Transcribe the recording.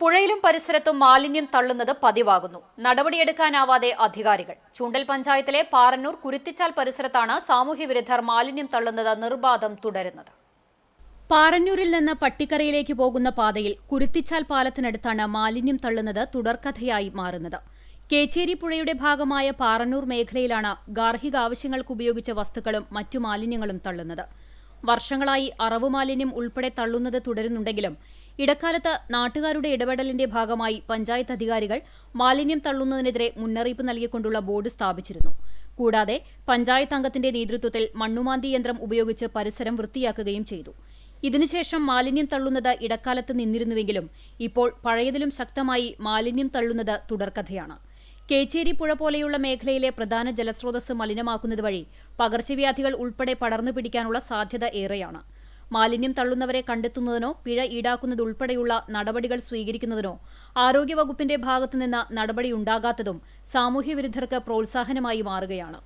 പുഴയിലും പരിസരത്തും മാലിന്യം തള്ളുന്നത് പതിവാകുന്നു. നടപടിയെടുക്കാനാവാതെ അധികാരികൾ. ചൂണ്ടൽ പഞ്ചായത്തിലെ പാറന്നൂർ കുരുത്തിച്ചാൽ പരിസരത്താണ് സാമൂഹ്യവിരുദ്ധർ മാലിന്യം തള്ളുന്നത് നിർബാധം തുടരുന്നത്. പാറന്നൂരിൽ നിന്ന് പട്ടിക്കരയിലേക്ക് പോകുന്ന പാതയിൽ കുരുത്തിച്ചാൽ പാലത്തിനടുത്താണ് മാലിന്യം തള്ളുന്നത് തുടർക്കഥയായി മാറുന്നത്. കേച്ചേരി പുഴയുടെ ഭാഗമായ പാറന്നൂർ മേഖലയിലാണ് ഗാർഹിക ആവശ്യങ്ങൾക്ക് ഉപയോഗിച്ച വസ്തുക്കളും മറ്റു മാലിന്യങ്ങളും തള്ളുന്നത്. വർഷങ്ങളായി അറവ് മാലിന്യം ഉൾപ്പെടെ തള്ളുന്നത് തുടരുന്നുണ്ടെങ്കിലും ഇടക്കാലത്ത് നാട്ടുകാരുടെ ഇടപെടലിന്റെ ഭാഗമായി പഞ്ചായത്ത് അധികാരികൾ മാലിന്യം തള്ളുന്നതിനെതിരെ മുന്നറിയിപ്പ് നൽകിക്കൊണ്ടുള്ള ബോർഡ് സ്ഥാപിച്ചിരുന്നു. കൂടാതെ പഞ്ചായത്ത് അംഗത്തിന്റെ നേതൃത്വത്തിൽ മണ്ണുമാന്തി യന്ത്രം ഉപയോഗിച്ച് പരിസരം വൃത്തിയാക്കുകയും ചെയ്തു. ഇതിനുശേഷം മാലിന്യം തള്ളുന്നത് ഇടക്കാലത്ത് നിന്നിരുന്നുവെങ്കിലും ഇപ്പോൾ പഴയതിലും ശക്തമായി മാലിന്യം തള്ളുന്നത് തുടർക്കഥയാണ്. കേച്ചേരി പുഴ പോലെയുള്ള മേഖലയിലെ പ്രധാന ജലസ്രോതസ് മലിനമാക്കുന്നത് വഴി പകർച്ചവ്യാധികൾ ഉൾപ്പെടെ പടർന്നു പിടിക്കാനുള്ള സാധ്യത ഏറെയാണ്. മാലിന്യം തള്ളുന്നവരെ കണ്ടെത്തുന്നതിനോ പിഴ ഈടാക്കുന്നതുൾപ്പെടെയുള്ള നടപടികൾ സ്വീകരിക്കുന്നതിനോ ആരോഗ്യവകുപ്പിന്റെ ഭാഗത്തുനിന്ന് നടപടിയുണ്ടാകാത്തതും സാമൂഹ്യവിരുദ്ധർക്ക് പ്രോത്സാഹനമായി മാറുകയാണ്